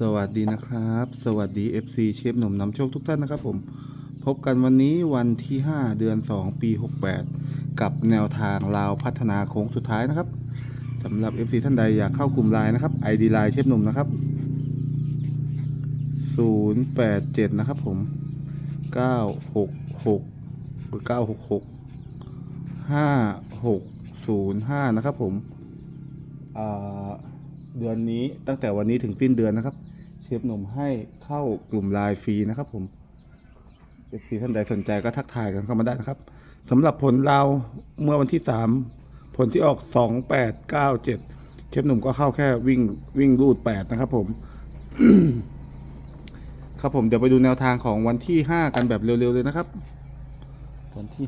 สวัสดีนะครับ สวัสดี FC เชฟหนุ่มนำโชคทุกท่านนะครับผม พบกันวันนี้วันที่ 5 เดือน 2 ปี 68 กับแนวทางลาวพัฒนาโค้งสุดท้ายนะครับสำหรับ FC ท่านใดอยากเข้ากลุ่มไลน์นะครับ ID ไลน์เชฟหนุ่มนะครับ 087 นะครับผม 966หรือ966 5605 นะครับผมอ่า เดือนนี้ตั้งแต่วันนี้ถึงสิ้นเดือนนะครับ เชฟหนุ่มให้เข้ากลุ่มไลน์ฟรีนะครับผม FC ท่านใดสนใจก็ทักทายกันเข้ามาได้นะครับสำหรับผลเราเมื่อวันที่3ผลที่ออก2897เก้าเจ็ดเชฟหนุ่มก็เข้าแค่วิ่งวิ่งรูด8นะครับผมครับผมเดี๋ยวไปดูแนวทางของวันที่5กันแบบเร็วๆเลยนะครับ วันที่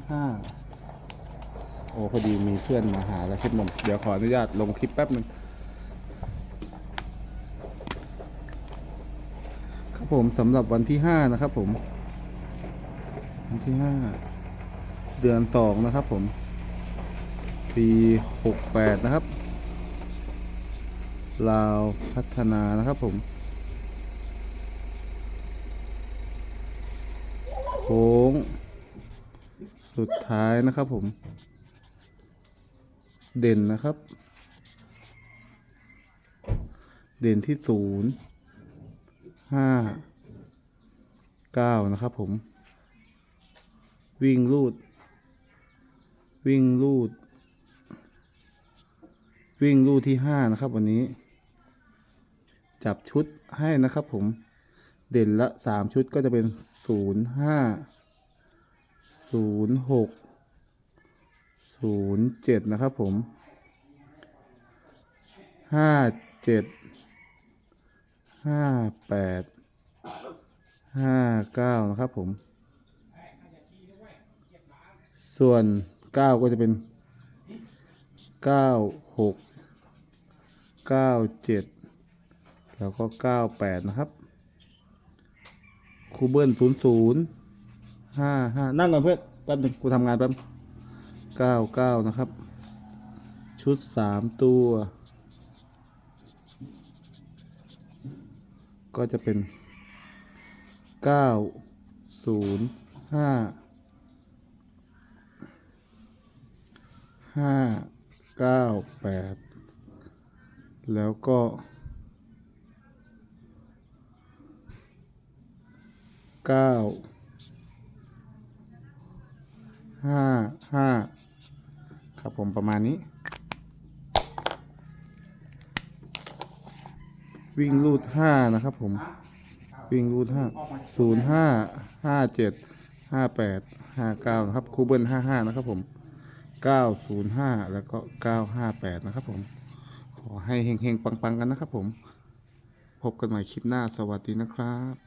5โอ้พอดีมีเพื่อนมาหาแล้วเชฟหนุ่มเดี๋ยวขออนุญาตลงคลิปแป๊บหนึ่ง ครับผมสำหรับวันที่ห้านะครับผม วันที่ห้าเดือนสองนะครับผม ปีหกแปดนะครับ ลาวพัฒนานะครับผมโค้งสุดท้ายนะครับผม เด่นนะครับ เด่นที่ศูนย์ ห้าเก้านะครับผม วิ่งลูด วิ่งลูด วิ่งลูดที่ห้านะครับวันนี้ จับชุดให้นะครับผม เด่นละสามชุดก็จะเป็นศูนย์ห้าศูนย์หกศูนย์เจ็ดนะครับผมห้าเจ็ด ห้าแปดห้าเก้านะครับผม ส่วนเก้าก็จะเป็นเก้าหกเก้าเจ็ดแล้วก็เก้าแปดนะครับคูเบิลศูนย์ศูนย์ห้าห้านั่งก่อนเพื่อนแป๊บหนึงกูทำงานแป๊บเก้าเก้านะครับ ชุดสามตัว ก็จะเป็นเก้าศูนย์ห้าห้าเก้าแปดแล้วก็เก้าห้าห้าครับผมประมาณนี้ วิ่งรูดห้านะครับผม วิ่งรูดห้าศูนย์ห้าห้าเจ็ดห้าแปดห้าเก้านะครับคูเบิลห้าห้านะครับผมเก้าศูนย์ห้าแล้วก็เก้าห้าแปดนะครับผม ขอให้เฮงๆ ปังๆ กันนะครับผม พบกันใหม่คลิปหน้าสวัสดีนะครับ